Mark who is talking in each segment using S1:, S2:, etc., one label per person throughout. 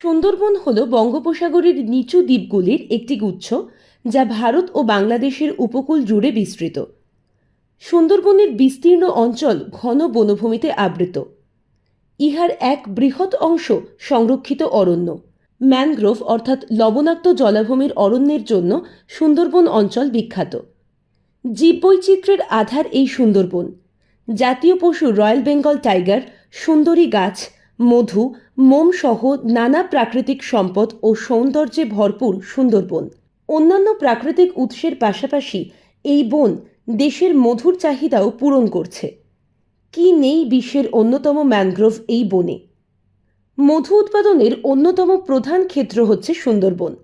S1: সুন্দরবন হল বঙ্গোপসাগরের নিচু দ্বীপগুলির একটি গুচ্ছ যা ভারত ও বাংলাদেশের উপকূল জুড়ে বিস্তৃত। সুন্দরবনের বিস্তীর্ণ অঞ্চল ঘন বনভূমিতে আবৃত। ইহার এক বৃহৎ অংশ সংরক্ষিত অরণ্য। ম্যানগ্রোভ অর্থাৎ লবণাক্ত জলাভূমির অরণ্যের জন্য সুন্দরবন অঞ্চল বিখ্যাত। জীববৈচিত্র্যের আধার এই সুন্দরবন। জাতীয় পশু রয়্যাল বেঙ্গল টাইগার, সুন্দরী গাছ, মধু, মোম সহ নানা প্রাকৃতিক সম্পদ ও সৌন্দর্যে ভরপুর সুন্দরবন। অন্যান্য প্রাকৃতিক উৎসের পাশাপাশি এই বন দেশের মধুর চাহিদাও পূরণ করছে। কি নেই বিশ্বের অন্যতম ম্যানগ্রোভ এই বনে? মধু উৎপাদনের অন্যতম প্রধান ক্ষেত্র হচ্ছে সুন্দরবন।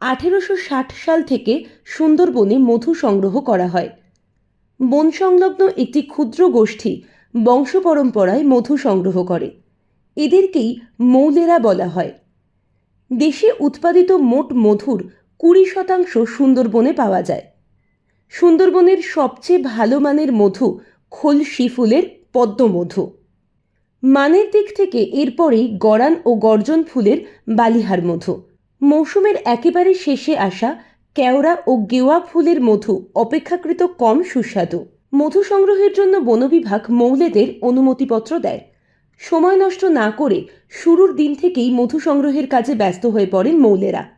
S1: আঠেরোশো ষাট সাল থেকে সুন্দরবনে মধু সংগ্রহ করা হয়। বন সংলগ্ন একটি ক্ষুদ্র গোষ্ঠী বংশ পরম্পরায় মধু সংগ্রহ করে। এদেরকেই মৌলেরা বলা হয়। দেশে উৎপাদিত মোট মধুর কুড়ি শতাংশ সুন্দরবনে পাওয়া যায়। সুন্দরবনের সবচেয়ে ভালো মানের মধু খোলসি ফুলের পদ্মমধু মানের দিক থেকে এরপরেই গড়ান ও গর্জন ফুলের বালিহার মধু। মৌসুমের একেবারে শেষে আসা কেওড়া ও গেওয়া ফুলের মধু অপেক্ষাকৃত কম সুস্বাদু। মধু সংগ্রহের জন্য বনবিভাগ মৌলেদের অনুমতিপত্র দেয়। সময় নষ্ট না করে শুরুর দিন থেকেই মধু সংগ্রহের কাজে ব্যস্ত হয়ে পড়েন মৌলেরা।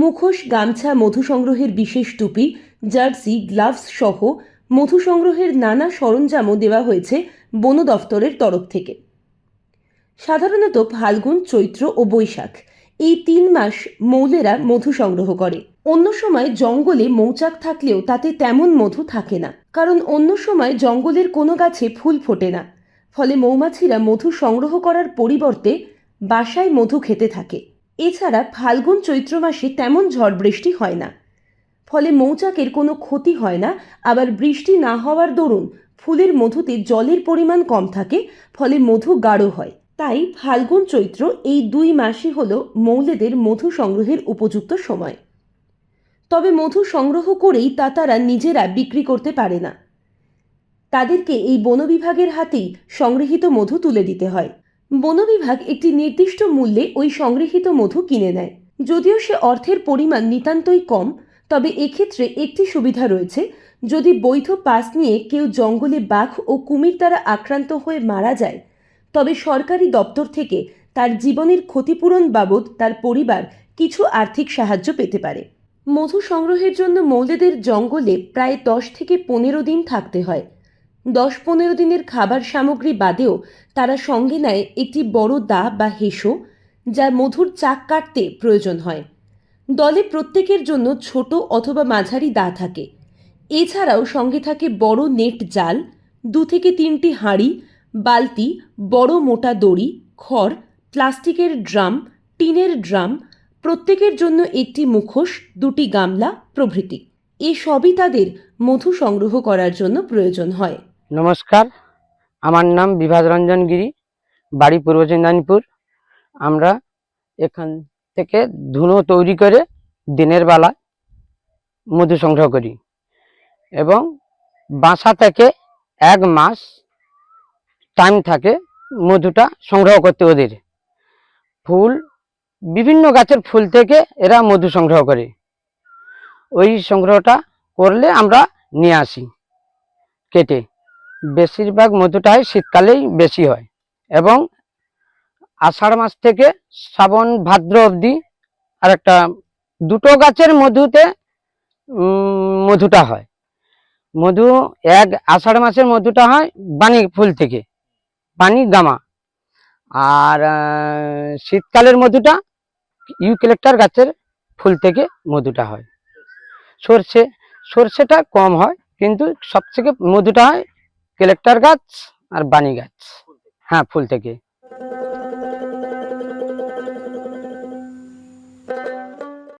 S1: মুখোশ গামছা মধু সংগ্রহের বিশেষ টুপি, জার্সি, গ্লাভস সহ মধু সংগ্রহের নানা সরঞ্জামও দেওয়া হয়েছে বন দফতরের তরফ থেকে। সাধারণত ফাল্গুন, চৈত্র ও বৈশাখ এই তিন মাস মৌলেরা মধু সংগ্রহ করে। অন্য সময় জঙ্গলে মৌচাক থাকলেও তাতে তেমন মধু থাকে না, কারণ অন্য সময় জঙ্গলের কোনো গাছে ফুল ফোটে না। ফলে মৌমাছিরা মধু সংগ্রহ করার পরিবর্তে বাসায় মধু খেতে থাকে। এছাড়া ফাল্গুন চৈত্র মাসে তেমন ঝড় বৃষ্টি হয় না। ফলে মৌচাকের কোনো ক্ষতি হয় না। আবার বৃষ্টি না হওয়ার দরুন ফুলের মধুতে জলের পরিমাণ কম থাকে, ফলে মধু গাঢ় হয়। তাই ফাল্গুন চৈত্র এই দুই মাসই হল মৌলেদের মধু সংগ্রহের উপযুক্ত সময়। তবে মধু সংগ্রহ করেই তা তারা নিজেরা বিক্রি করতে পারে না। তাদেরকে এই বনবিভাগের হাতেই সংগৃহীত মধু তুলে দিতে হয়। বন বিভাগ একটি নির্দিষ্ট মূল্যে ওই সংগৃহীত মধু কিনে নেয়। যদিও সে অর্থের পরিমাণ নিতান্তই কম, তবে এক্ষেত্রে একটি সুবিধা রয়েছে, যদি বৈধ পাস নিয়ে কেউ জঙ্গলে বাঘ ও কুমির দ্বারা আক্রান্ত হয়ে মারা যায়, তবে সরকারি দপ্তর থেকে তার জীবনের ক্ষতিপূরণ বাবদ তার পরিবার কিছু আর্থিক সাহায্য পেতে পারে। মধু সংগ্রহের জন্য মৌলেদের জঙ্গলে প্রায় দশ থেকে পনেরো দিন থাকতে হয়। দশ পনেরো দিনের খাবার সামগ্রী বাদেও তারা সঙ্গে নেয় একটি বড় দা বা হেসো যা মধুর চাক কাটতে প্রয়োজন হয়। দলে প্রত্যেকের জন্য ছোট অথবা মাঝারি দা থাকে। এছাড়াও সঙ্গে থাকে বড় নেট জাল, দু থেকে তিনটি হাঁড়ি, বালতি, বড় মোটা দড়ি, খড়, প্লাস্টিকের ড্রাম, টিনের ড্রাম, প্রত্যেকের জন্য একটি মুখোশ, দুটি গামলা প্রভৃতি। এসবই তাদের মধু সংগ্রহ করার জন্য প্রয়োজন হয়।
S2: নমস্কার। আমার নাম বিভাস রঞ্জন গিরি, বাড়ি পূর্ব চন্দানীপুর। আমরা এখান থেকে ধুনো তৈরি করে দিনের বেলা মধু সংগ্রহ করি এবং বাসা থেকে এক মাস টাইম থাকে মধুটা সংগ্রহ করতে ওদের। ফুল, বিভিন্ন গাছের ফুল থেকে এরা মধু সংগ্রহ করে। ওই সংগ্রহটা করলে আমরা নিয়ে আসি কেটে। বেশিরভাগ মধুটা হয় শীতকালেই বেশি হয় এবং আষাঢ় মাস থেকে শ্রাবণ, ভাদ্র অবধি আর একটা দুটো গাছের মধুতে মধুটা হয়। মধু এক আষাঢ় মাসের মধুটা হয় বানি ফুল থেকে বানি গামা। আর শীতকালের মধুটা ইউক্যালেক্টার গাছের ফুল থেকে মধুটা হয়। সর্ষে, সর্ষেটা কম হয়, কিন্তু সবথেকে মধুটা হয় কালেক্টার গাছ আর বানি গাছ। হ্যাঁ ফুল থেকে।